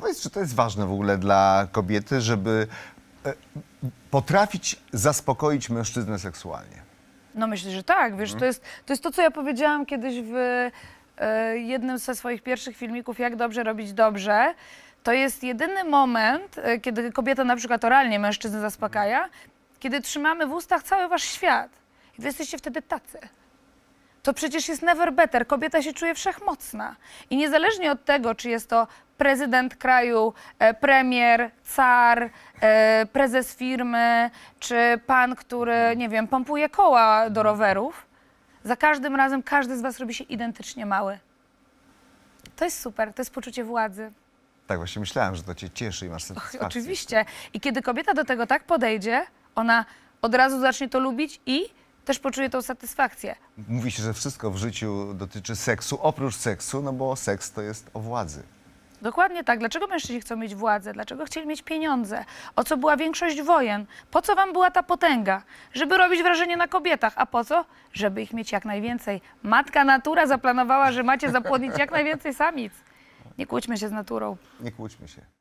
Powiedz, czy to jest ważne w ogóle dla kobiety, żeby e, potrafić zaspokoić mężczyznę seksualnie? No myślę, że tak, wiesz, to, jest, to jest to, co ja powiedziałam kiedyś w e, jednym ze swoich pierwszych filmików, jak dobrze robić dobrze. To jest jedyny moment, e, kiedy kobieta na przykład oralnie mężczyznę zaspokaja, kiedy trzymamy w ustach cały wasz świat. I wy jesteście wtedy tacy. To przecież jest never better. Kobieta się czuje wszechmocna. I niezależnie od tego, czy jest to prezydent kraju, e, premier, car, e, prezes firmy, czy pan, który, nie wiem, pompuje koła do rowerów, za każdym razem każdy z was robi się identycznie mały. To jest super, to jest poczucie władzy. Tak, właśnie myślałem, że to cię cieszy i masz Och, satysfakcję. oczywiście. I kiedy kobieta do tego tak podejdzie, ona od razu zacznie to lubić i też poczuje tą satysfakcję. Mówi się, że wszystko w życiu dotyczy seksu, oprócz seksu, no bo seks to jest o władzy. Dokładnie tak. Dlaczego mężczyźni chcą mieć władzę? Dlaczego chcieli mieć pieniądze? O co była większość wojen? Po co wam była ta potęga? Żeby robić wrażenie na kobietach. A po co? Żeby ich mieć jak najwięcej. Matka natura zaplanowała, że macie zapłodnić jak najwięcej samic. Nie kłóćmy się z naturą. Nie kłóćmy się.